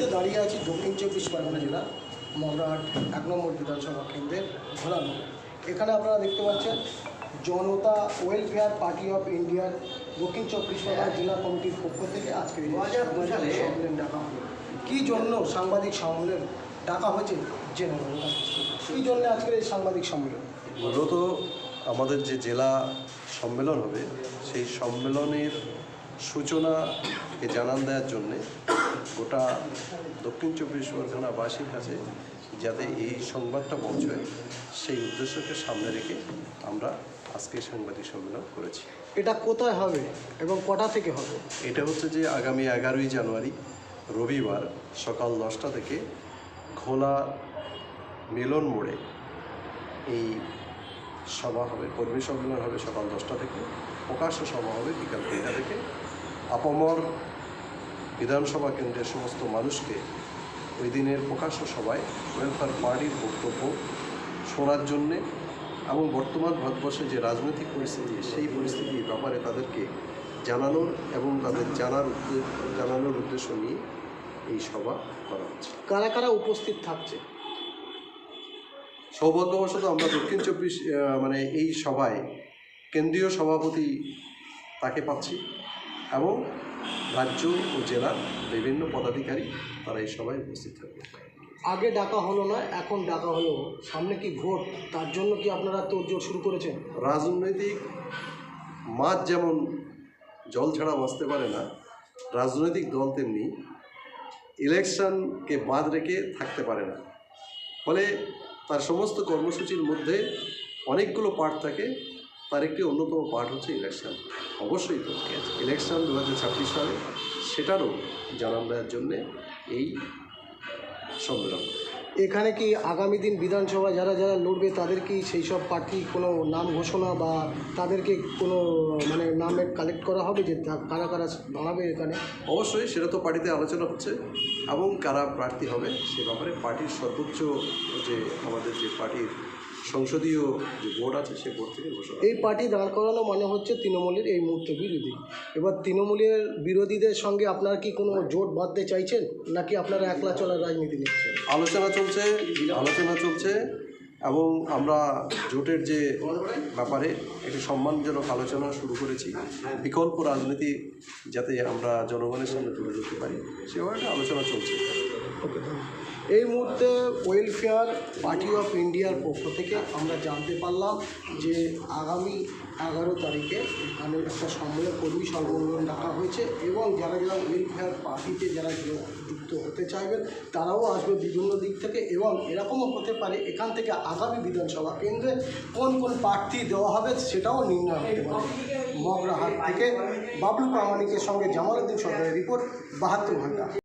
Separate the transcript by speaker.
Speaker 1: মুহূর্তে দাঁড়িয়ে আছি দক্ষিণ চব্বিশ পরগনা জেলা মগরাহাট এক নম্বর বিধানসভা কেন্দ্রের ঘোরানো এখানে আপনারা দেখতে পাচ্ছেন জনতা ওয়েলফেয়ার পার্টি অফ ইন্ডিয়ার দক্ষিণ চব্বিশ পরগনা জেলা কমিটির পক্ষ থেকে আজকে সম্মেলন ডাকা হলো। কী জন্য সাংবাদিক সম্মেলন ডাকা হয়েছে জেনে কী জন্য আজকের এই সাংবাদিক সম্মেলন?
Speaker 2: মূলত আমাদের যে জেলা সম্মেলন হবে সেই সম্মেলনের সূচনাকে জানান দেওয়ার জন্যে গোটা দক্ষিণ চব্বিশ পরগনাবাসীর কাছে যাতে এই সংবাদটা পৌঁছয় সেই উদ্দেশ্যকে সামনে রেখে আমরা আজকে সাংবাদিক সম্মেলন করেছি।
Speaker 1: এটা কোথায় হবে এবং কটা থেকে হবে?
Speaker 2: এটা হচ্ছে যে আগামী এগারোই জানুয়ারি রবিবার সকাল দশটা থেকে ঘোলা মিলন মোড়ে এই সভা হবে কর্মী সম্মেলন হবে সকাল দশটা থেকে প্রকাশ্য সভা হবে বিকাল তিনটা থেকে। আপামর বিধানসভা কেন্দ্রের সমস্ত মানুষকে ওই দিনের প্রকাশ্য সভায় ওয়েলফেয়ার পার্টির বক্তব্য শোনার জন্যে এবং বর্তমান ভারতবর্ষে যে রাজনৈতিক পরিস্থিতি সেই পরিস্থিতির ব্যাপারে তাদেরকে জানানোর এবং তাদের জানার জানানোর উদ্দেশ্য নিয়ে এই সভা করা হচ্ছে।
Speaker 1: কারা কারা উপস্থিত থাকছে?
Speaker 2: সৌভাগ্যবশত আমরা দক্ষিণ চব্বিশ মানে এই সভায় কেন্দ্রীয় সভাপতি তাকে পাচ্ছি এবং রাজ্য ও জেলার বিভিন্ন পদাধিকারী তারা এই সভায় উপস্থিত থাকবে।
Speaker 1: আগে ডাকা হলো না এখন ডাকা হলো। সামনে কি ভোট? তার জন্য কি আপনারা তোড়জোড় শুরু করেছেন?
Speaker 2: রাজনৈতিক মাছ যেমন জল ছাড়া বাঁচতে পারে না রাজনৈতিক দল তেমনি ইলেকশনকে বাদ রেখে থাকতে পারে না। ফলে তার সমস্ত কর্মসূচির মধ্যে অনেকগুলো পার্ট থাকে। তার একটি অন্যতম পার্ট হচ্ছে ইলেকশন অবশ্যই তো ইলেকশন দু হাজার ছাব্বিশ সালে সেটারও জানান দেওয়ার জন্যে এই সম্মেলন।
Speaker 1: এখানে কি আগামী দিন বিধানসভা যারা যারা লড়বে তাদের কি সেই সব প্রার্থী কোনো নাম ঘোষণা বা তাদেরকে কোনো মানে নামের কালেক্ট করা হবে যে কারা কারা দাঁড়াবে এখানে?
Speaker 2: অবশ্যই সেটা তো পার্টিতে আলোচনা হচ্ছে এবং কারা প্রার্থী হবে সে ব্যাপারে পার্টির সর্বোচ্চ যে আমাদের যে পার্টির সংসদীয় যে বোর্ড আছে সেই বোর্ড থেকে ঘোষণা
Speaker 1: এই পার্টি দাঁড় করানো মানে হচ্ছে তৃণমূলের এই মুহূর্তে বিরোধী। এবার তৃণমূলের বিরোধীদের সঙ্গে আপনারা কি কোনো জোট বাঁধতে চাইছেন? নাকি আপনারা একলা চলার রাজনীতি নিচ্ছেন?
Speaker 2: আলোচনা চলছে আলোচনা চলছে এবং আমরা জোটের যে ব্যাপারে একটি সম্মানজনক আলোচনা শুরু করেছি বিকল্প রাজনীতি যাতে আমরা জনগণের সামনে তুলে ধরতে পারি সেভাবে আলোচনা চলছে।
Speaker 1: ওকে এই মুহূর্তে ওয়েলফেয়ার পার্টি অফ ইন্ডিয়ার পক্ষ থেকে আমরা জানতে পারলাম যে আগামী এগারো তারিখে এখানে একটা সম্মেলন, কর্মী সম্মেলন ডাকা হয়েছে এবং যারা যারা ওয়েলফেয়ার পার্টিতে যারা যুক্ত হতে চাইবেন, তারাও আসবে বিভিন্ন দিক থেকে এবং এরকমও হতে পারে এখান থেকে আগামী বিধানসভা কেন্দ্রে কোন কোন প্রার্থী দেওয়া হবে সেটাও নির্ণয় হতে পারে। মগরাহাট থেকে বাবলু প্রামাণিকের সঙ্গে জামালউদ্দিন সরকারের রিপোর্ট, বাহাত্তর ঘণ্টা।